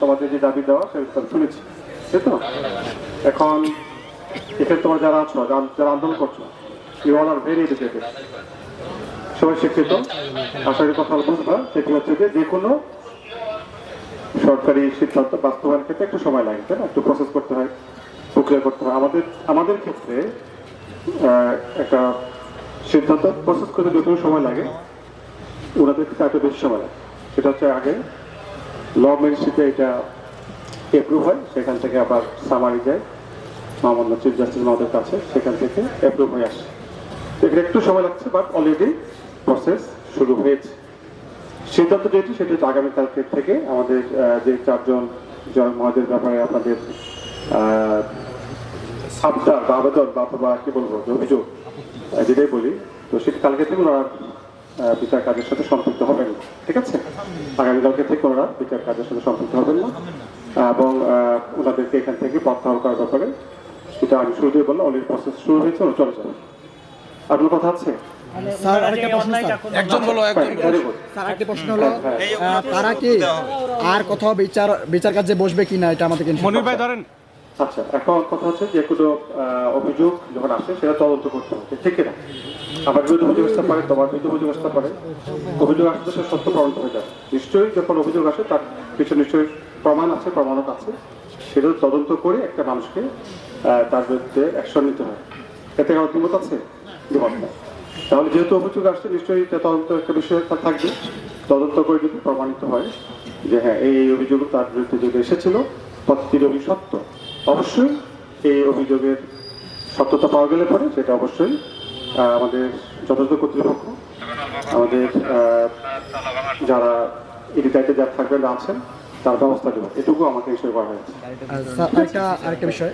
তোমাদের যে দাবি দেওয়া সেটা আমি শুনেছি। তাই তো? এখন এখানে তোমরা যারা আছো, যারা- আন্দোলন করছ you all are very educated সবাই শিক্ষিত। আশা করি কথা বুঝবা সেটি হচ্ছে যে যে কোনো সরকারি সিদ্ধান্ত বাস্তবায়নের ক্ষেত্রে একটু সময় লাগে, তাই না? একটু প্রসেস করতে হয়, প্রক্রিয়া করতে হয়। আমাদের আমাদের ক্ষেত্রে একটা সিদ্ধান্ত প্রসেস করতে যত সময় লাগে, ওনাদের ক্ষেত্রে এত বেশি সময় লাগে। সেটা হচ্ছে আগে ল এটা অ্যাপ্রুভ হয়, সেখান থেকে আবার সামারি যায় মামলা চিফ জাস্টিস আমাদের কাছে, সেখান থেকে অ্যাপ্রুভ হয়ে আসে। এখানে একটু সময় লাগছে বাট অলরেডি প্রসেস শুরু হয়েছে। সিদ্ধান্ত যেটি সেটি হচ্ছে আগামীকালকে থেকে আমাদের যে চারজন জয় মহাদের ব্যাপারে আপনাদের আবদার বা আবেদন বা অথবা কি বলব অভিযোগ যেটাই বলি, তো সেটি কালকে থেকে ওনারা বিচার কাজের সাথে সম্পৃক্ত হবেন না ঠিক আছে? আগামীকালকে থেকে ওনারা বিচার কাজের সাথে সম্পৃক্ত হবেন না। এবং ওনাদেরকে এখান থেকে প্রত্যাহার করার ব্যাপারে সেটা আমি শুরুতেই বললাম অলরেডি প্রসেস শুরু হয়েছে ওরা চলে যাবে। আর কোনো কথা আছে? স্যার প্রশ্ন একজন প্রশ্ন হলো তারা কি আর কোথাও বিচার বিচার কাজে বসবে কিনা এটা আমাদেরকে মনির ভাই ধরেন আচ্ছা এখন কথা হচ্ছে যে কোনো অভিযোগ যখন আসে, সেটা তদন্ত করতে হবে, ঠিক কিনা? আমার বিরুদ্ধে অভিযোগ আসতে পারে, তোমার বিরুদ্ধে অভিযোগ আসতে পারে। অভিযোগ আসলে সে সত্য প্রমাণ হয়ে যাবে। নিশ্চয়ই যখন অভিযোগ আসে, তার কিছু নিশ্চয়ই প্রমাণ আছে, প্রমাণক আছে। সেটা তদন্ত করে একটা মানুষকে তার বিরুদ্ধে অ্যাকশন নিতে হয় এতে আমার দ্বিমত আছে। তাহলে যেহেতু অভিযোগ আসছে, নিশ্চয়ই তদন্ত একটা বিষয় তার থাকবে। তদন্ত করে যদি প্রমাণিত হয় যে হ্যাঁ এই অভিযোগ তার বিরুদ্ধে যদি এসেছিল প্রতিটি অভিযোগ অবশ্যই এই অভিযোগের সত্যতা পাওয়া গেলে পরে সেটা অবশ্যই আমাদের যথাযথ কর্তৃপক্ষ আমাদের যারা এডিটাইতে যারা থাকবেন আছেন তার ব্যবস্থা দেবো এটুকু আমাকে করা হয়েছে। আরেকটা আরেকটা বিষয়।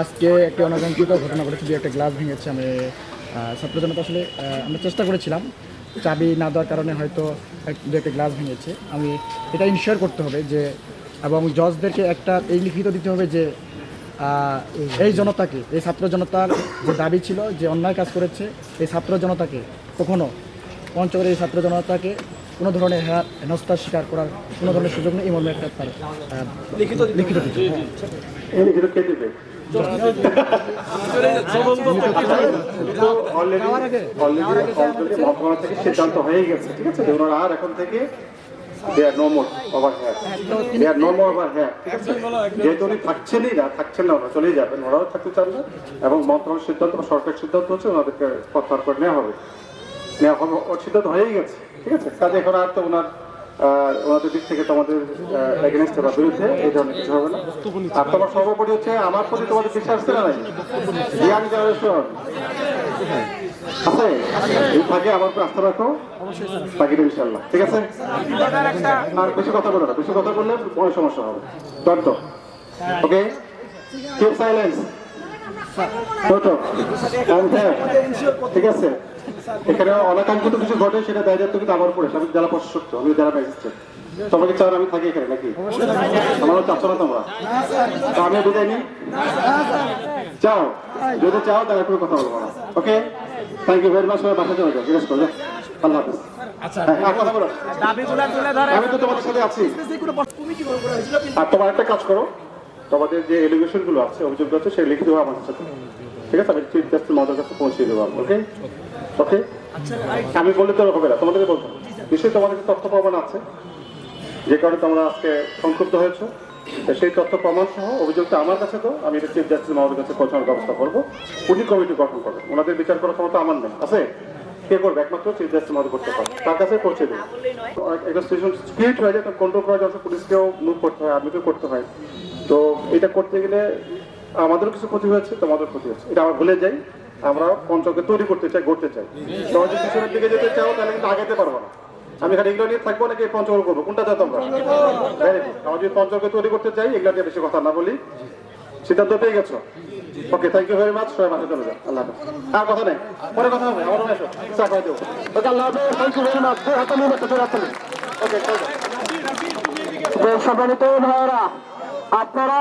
আজকে একটি অনাকাঙ্ক্ষিত ঘটনা ঘটেছে একটা গ্লাস ভেঙেছে। আমি আহ, ছাত্র জনতা আসলে আমরা চেষ্টা করেছিলাম। চাবি না দেওয়ার কারণে হয়তো দু একটা গ্লাস ভেঙেছে। আমি এটা ইনশিওর করতে হবে যে এবং জজদেরকে একটা এই লিখিত দিতে হবে যে এই জনতাকে এই ছাত্র জনতার যে দাবি ছিল যে অন্যায় কাজ করেছে এই ছাত্র জনতাকে কখনো পঞ্চগড়ের এই ছাত্র জনতাকে কোনো ধরনের হেনা- হেনস্থার শিকার করার কোনো ধরনের সুযোগ নেই এই মর্মে একটা তার লিখিত লিখিত দিতে হবে। এই লিখিত কে দেবে অলরেডি অলরেডি অলরেডি থেকে সিদ্ধান্ত হয়ে গেছে ঠিক আছে আর এখন থেকে over here they are no more over here ঠিক আছে যেহেতু উনি থাকছেনই না, থাকছেন না, ওরা চলেই যাবেন। ওরাও থাকতে চান না এবং মন্ত্রণালয়ের সিদ্ধান্ত বা সরকারের সিদ্ধান্ত হচ্ছে ওনাদেরকে প্রত্যাহার করে নেওয়া হবে। নেওয়া হবে ওর সিদ্ধান্ত হয়েই গেছে, ঠিক আছে? কাজে এখন আর তো ওনার ওনাদের দিক থেকে তোমাদের এগেনস্টে বা বিরুদ্ধে এই ধরনের কিছু হবে না। আর তোমার সর্বোপরি হচ্ছে, আমার প্রতি তোমাদের বিশ্বাস না নাই? ইয়াং জেনারেশন আছে? এই থাকে আমার উপর আস্থা রাখো। বাকিটা ইনশাল্লাহ ঠিক আছে? আর বেশি কথা বলো না। বেশি কথা বললে বড় সমস্যা হবে। ডন ওকে? কিপ সাইলেন্স ঠিক আছে? এখানে অনাকাঙ্ক্ষিত কিছু ঘটে সেটা দায় দায়িত্ব কিন্তু আমার উপরে আমি জেলা প্রশাসক, আমি জেলা ম্যাজিস্ট্রেট। তোমাকে চান আমি থাকি এখানে নাকি? আমারও চাচ্ছ না তোমরা? আমি বিদায় নিই। চাও যদি চাও তাহলে কোনো কথা বলব। না okay? Thank you very much সবাই বাসা চলে যাও। জিজ্ঞেস করো। আল্লাহ হাফিজ হ্যাঁ, বলো। আমি তো তোমাদের সাথে আছি। আর তোমার একটা কাজ করো। তোমাদের যে এলিগেশনগুলো আছে অভিযোগ আছে সেই লিখে দেবো আমার সাথে। ঠিক আছে? আমি চিফ জাস্টিস মহোদয়ের কাছে পৌঁছে দেবো ওকে ওকে আমি বললে তো হবে না। তোমাদেরকে বলব নিশ্চয়ই তোমাদের তথ্য প্রমাণ আছে। যে কারণে তোমরা আজকে সংক্ষুব্ধ হয়েছো। সেই তথ্য প্রমাণ সহ অভিযোগটা আমার কাছে তো আমি এটা চিফ জাস্টিস মহোদয়ের কাছে পৌঁছানোর ব্যবস্থা করব। উনি কমিটি গঠন করবেন ওনাদের বিচার করার ক্ষমতা আমার নেই। আছে? কে করবে? একমাত্র চিফ জাস্টিস মহোদয় করতে পারে তার কাছে পৌঁছে দেবো একটা সিচুয়েশন ক্রিয়েট হয়ে যায় কন্ট্রোল করা জন্য পুলিশকেও মুভ করতে হয় আর্মিকেও করতে হয়। তো এটা করতে গেলে আমাদেরও কিছু ক্ষতি হয়েছে তোমাদের ক্ষতি হয়েছে। এটা আমরা ভুলে যাই। আমরা পঞ্চকে তৈরি করতে চাই গড়তে চাই। যদি পিছনের দিকে যেতে চাও তাহলে কিন্তু আগাতে পারব না। আমি এখানে এগুলো নিয়ে থাকব নাকি পঞ্চগড় করব? কোনটা চাও তোমরা? আমরা যদি পঞ্চকে তৈরি করতে চাই এগুলো নিয়ে বেশি কথা না বলি। সিদ্ধান্ত পেয়ে গেছো? Okay thank you very much সবাই মাঠে চলে যাও। আল্লাহ হাফেজ। আর কথা নেই? পরে কথা হবে আমার এসো। চা খাই দেবো। ওকে আল্লাহ হাফেজ। থ্যাংক ইউ ভেরি মাচ হাতে নিয়ে ওকে সম্মানিত ভাইরা আপনারা